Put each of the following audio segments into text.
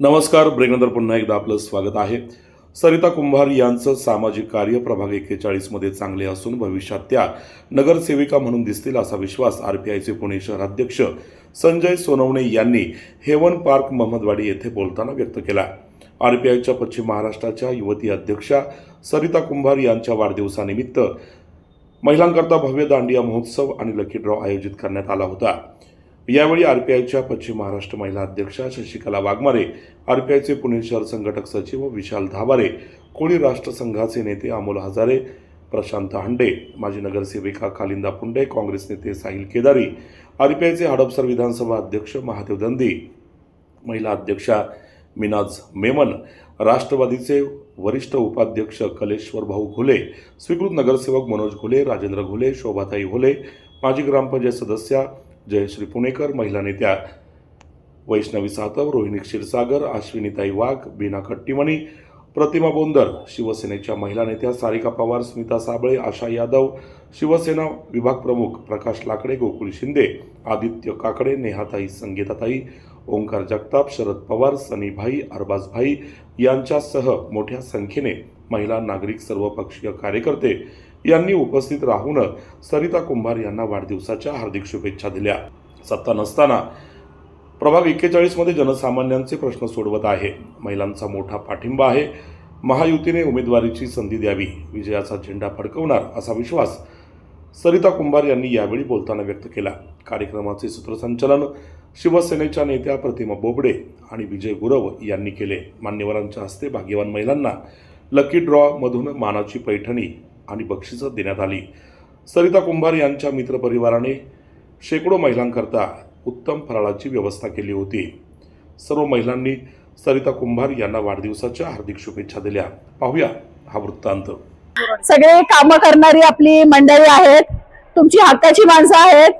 नमस्कार ब्रेकनंतर पुन्हा एकदा आपलं स्वागत आहे. सरिता कुंभार यांचं सामाजिक कार्य प्रभाग एक्केचाळीसमध्ये चांगले असून भविष्यात त्या नगरसेविका म्हणून दिसतील असा विश्वास आर पी आयचे पुणे शहराध्यक्ष संजय सोनवणे यांनी हेवन पार्क महमदवाडी येथे बोलताना व्यक्त केला. आर पी आयच्या पश्चिम महाराष्ट्राच्या युवती अध्यक्षा सरिता कुंभार यांच्या वाढदिवसानिमित्त महिलांकरता भव्य दांडिया महोत्सव आणि लकी ड्रॉ आयोजित करण्यात आला होता. यावेळी आरपीआयच्या पश्चिम महाराष्ट्र महिला अध्यक्षा शशिकला वाघमारे आरपीआयचे पुणे शहर संघटक सचिव विशाल धाबारे कोळी राष्ट्रसंघाचे नेते अमोल हजारे प्रशांत हांडे माजी नगरसेविका कालिंदा पुंडे काँग्रेस नेते साहिल केदारी आरपीआयचे हडपसर विधानसभा अध्यक्ष महादेव दंदी महिला अध्यक्षा मिनाज मेमन राष्ट्रवादीचे वरिष्ठ उपाध्यक्ष कलेश्वर भाऊ घुले स्वीकृत नगरसेवक मनोज घुले राजेंद्र घुले शोभाताई घुले माजी ग्रामपंचायत सदस्या जयश्री पुणेकर महिला नेत्या. वैष्णवी सातव रोहिणी क्षीरसागर अश्विनीताई वाघ बीना कट्टीमणी प्रतिमा बोंदर शिवसेनेच्या महिला नेत्या सारिका पवार स्मिता साबळे आशा यादव शिवसेना विभाग प्रमुख प्रकाश लाकडे गोकुळ शिंदे आदित्य काकडे नेहाताई संगीताताई ओंकार जगताप शरद पवार सनीभाई अरबाजभाई यांच्यासह मोठ्या संख्येने महिला नागरिक सर्वपक्षीय कार्यकर्ते यांनी उपस्थित राहून सरिता कुंभार यांना वाढदिवसाच्या हार्दिक शुभेच्छा दिल्या. सत्ता नसताना प्रभाग एक्केचाळीसमध्ये जनसामान्यांचे प्रश्न सोडवत आहे. महिलांचा मोठा पाठिंबा आहे. महायुतीने उमेदवारीची संधी द्यावी विजयाचा झेंडा फडकवणार असा विश्वास सरिता कुंभार यांनी यावेळी बोलताना व्यक्त केला. कार्यक्रमाचे सूत्रसंचालन शिवसेनेच्या नेत्या प्रतिमा बोबडे आणि विजय गुरव यांनी केले. मान्यवरांच्या हस्ते भाग्यवान महिलांना लकी ड्रॉमधून मानाची पैठणी आणि बक्षिसं देण्यात आली. सरिता कुंभार यांच्या मित्रपरिवाराने शेकडो महिलांकरता उत्तम फराळाची व्यवस्था केली होती. सर्व महिलांनी सरिता कुंभार यांना वाढदिवसाच्या हार्दिक शुभेच्छा दिल्या. पाहूया हा वृत्तांत. सगळे कामं करणारी आपली मंडळी आहेत. तुमची हक्काची माणसं आहेत.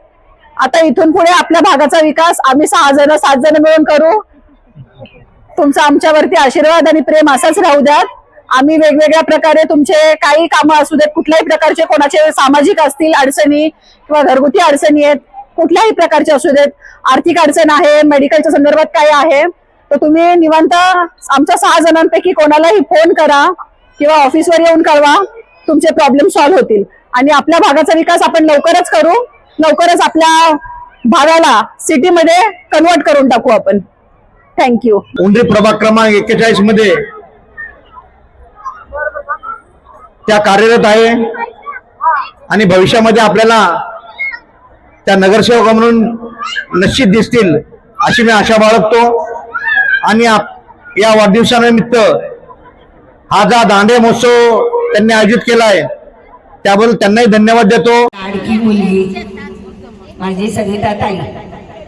आता इथून पुढे आपल्या भागाचा विकास आम्ही सहा जण सात जण मिळून करू. तुमचा आमच्यावरती आशीर्वाद आणि प्रेम असाच राहू द्यात. आम्ही वेगवेगळ्या प्रकारे तुमचे काही कामं असू देत कुठल्याही प्रकारचे कोणाचे सामाजिक असतील अडचणी किंवा घरगुती अडचणी आहेत कुठल्याही प्रकारचे असू देत आर्थिक अडचण आहे मेडिकलच्या संदर्भात काय आहे तर तुम्ही निवांत आमच्या सहा जणांपैकी कोणालाही फोन करा किंवा ऑफिसवर येऊन कळवा तुमचे प्रॉब्लेम सॉल्व्ह होतील. आणि आपल्या भागाचा विकास आपण लवकरच करू लवकरच आपल्या भागाला सिटीमध्ये कन्वर्ट करून टाकू आपण. थँक्यू उंडरी प्रभाग क्रमांक एक्केचाळीसमध्ये त्या कार्यरत आहे. आणि भविष्यामध्ये आपल्याला त्या नगरसेवका म्हणून निश्चित दिसतील अशी मी आशा बाळगतो. आणि या वाढदिवसानिमित्त हा जा दांडे महोत्सव त्यांनी आयोजित केला आहे त्याबद्दल त्यांनाही धन्यवाद देतो. आणखी मुलगी माझी सगळीता ताई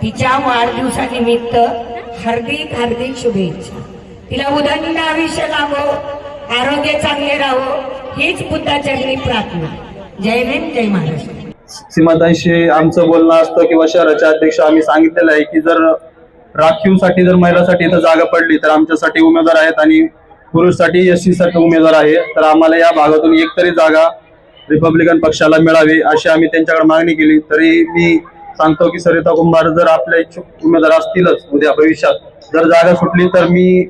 तिच्या वाढदिवसानिमित्त हार्दिक हार्दिक शुभेच्छा. तिला उदंड आयुष्य लाभो आरोग्य चांगले राहो. हीच बुद्धाचरणी प्रार्थना. जय भीम जय महाराष्ट्र. सीमाताईशी आमचं बोलणं असतं किंवा शहराच्या अध्यक्ष आम्ही सांगितलेलं आहे की जर राखीवसाठी जर महिलासाठी इथं जागा पडली तर आमच्यासाठी उमेदवार आहेत आणि पुरुषसाठी एससाठी उमेदवार आहे. तर आम्हाला या भागातून एक तरी जागा रिपब्लिकन पक्षाला मिळावी अशी आम्ही त्यांच्याकडे मागणी केली. तरी मी सांगतो की सरिता कुंभार जर आपल्या इच्छुक उमेदवार असतीलच उद्या भविष्यात जर जागा सुटली तर मी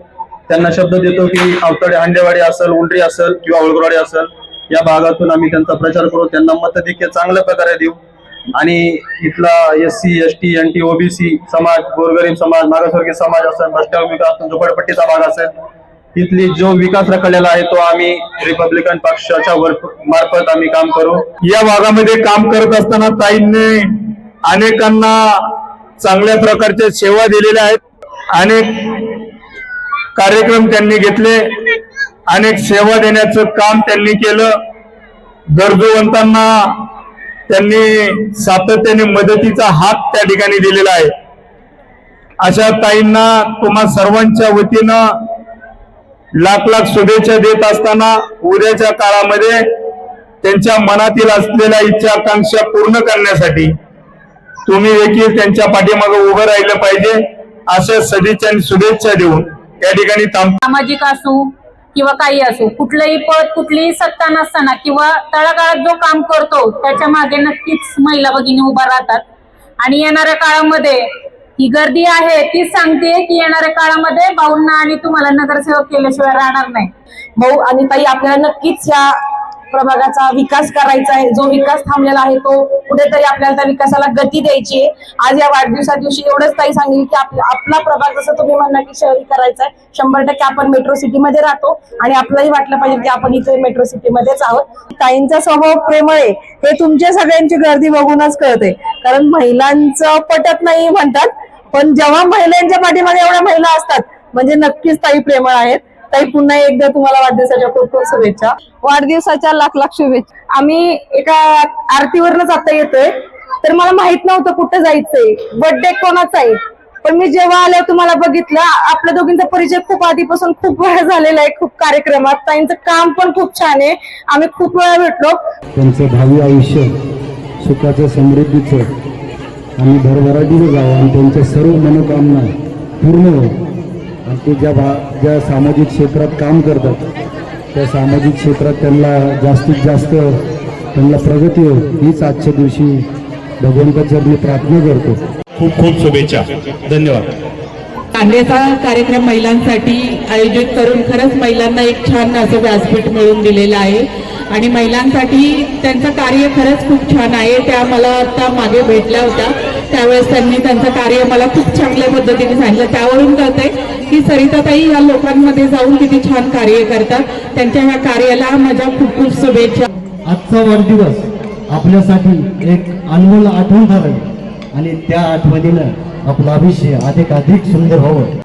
त्यांना शब्द देतो की अवतडे हांडेवाडी असेल उंडरी असेल किंवा ओळगरवाडी असेल या भागातून आम्ही त्यांचा प्रचार करू त्यांना मत देखील चांगल्या प्रकारे देऊ. आणि इथला S C S T N T OBC समाज गोरगरीब समाज मागासवर्गीय समाज असेल भ्रष्टाचार विकास झोपडपट्टीचा भाग असेल इथली जो विकास रखडलेला आहे तो आम्ही रिपब्लिकन पक्षाच्या मार्फत आम्ही काम करू. या भागामध्ये काम करत असताना ताईंनी अनेकांना चांगल्या प्रकारच्या सेवा दिलेल्या आहेत. अनेक कार्यक्रम त्यांनी घेतले. अनेक सेवा देण्याचं काम त्यांनी केलं. गरजूवंतांना त्यांनी सातत्याने मदतीचा हात त्या ठिकाणी दिलेला आहे. अशा ताईंना तुम्हा सर्वांच्या वतीनं लाख लाख शुभेच्छा देत असताना उद्याच्या काळामध्ये त्यांच्या मनातील असलेल्या इच्छा आकांक्षा पूर्ण करण्यासाठी तुम्ही देखील त्यांच्या पाठीमागे उभं राहिलं पाहिजे. अशा सदिच्छा आणि शुभेच्छा देऊन या ठिकाणी सामाजिक असो किंवा काही असो कुठलंही पद कुठलीही सत्ता नसताना किंवा तळागाळात जो काम करतो त्याच्यामागे नक्कीच महिला भगिनी उभा राहतात. आणि येणाऱ्या काळामध्ये ही गर्दी आहे तीच सांगते की येणाऱ्या काळामध्ये भाऊंना आणि तुम्हाला नगरसेवक केल्याशिवाय राहणार नाही. भाऊ आणि ताई आपल्याला नक्कीच या प्रभागाचा विकास करायचा आहे जो विकास थांबलेला आहे तो कुठेतरी आपल्याला त्या विकासाला गती द्यायची आहे. आज या वाढदिवसा दिवशी एवढंच ताई सांगेल की आपला प्रभाग जसं तुम्ही म्हणला की शहरी करायचा आहे शंभर टक्के आपण मेट्रो सिटीमध्ये राहतो आणि आपलंही वाटलं पाहिजे की आपण इथे मेट्रो सिटीमध्येच आहोत. ताईंचा स्वभाव प्रेमळ आहे हे तुमच्या सगळ्यांची गर्दी बघूनच कळते कारण महिलांचं पटत नाही म्हणतात पण जेव्हा महिलांच्या पाठीमध्ये एवढ्या महिला असतात म्हणजे नक्कीच ताई प्रेमळ आहेत. ताई पुन्हा एकदा तुम्हाला वाढदिवसाच्या खूप खूप शुभेच्छा. वाढदिवसाच्या लाख लाख शुभेच्छा. आम्ही एका आरतीवरनच आता येतोय. तर मला माहीत नव्हतं कुठं जायचंय. बर्थडे कोणाचा आहे? पण मी जेव्हा आले तुम्हाला बघितलं आपल्या दोघींचा परिचय खूप आधीपासून खूप वेळा झालेला आहे खूप कार्यक्रमात. ताईंचं काम पण खूप छान आहे. आम्ही खूप वेळा भेटलो. त्यांचं भावी आयुष्य सुखाचं समृद्धीचं. आणि भरभराटीचं जावं आणि त्यांच्या सर्व मनोकामना पूर्ण हो आणि ते ज्या भा ज्या सामाजिक क्षेत्रात काम करतात त्या सामाजिक क्षेत्रात त्यांना जास्तीत जास्त त्यांना प्रगती हो हीच आजच्या दिवशी भगवंताच्या मी प्रार्थना करतो. खूप खूप शुभेच्छा. धन्यवाद. कांद्याचा कार्यक्रम महिलांसाठी आयोजित करून खरंच महिलांना एक छान असं व्यासपीठ मिळवून दिलेलं आहे. आणि महिलांसाठी त्यांचं कार्य खरंच खूप छान आहे त्या मला आता मागे भेटल्या होत्या. त्यावेळेस त्यांनी त्यांचं कार्य मला खूप चांगल्या पद्धतीने सांगितलं. त्यावरून कळतंय की सरिताताई या लोकांमध्ये जाऊन किती छान कार्य करतात. त्यांच्या ह्या कार्याला माझ्या खूप खूप शुभेच्छा. आजचा वाढदिवस आपल्यासाठी एक अनमोल आठवण ठरावी आणि त्या आठवणीनं आपला आयुष्य अधिक अधिक सुंदर व्हावं.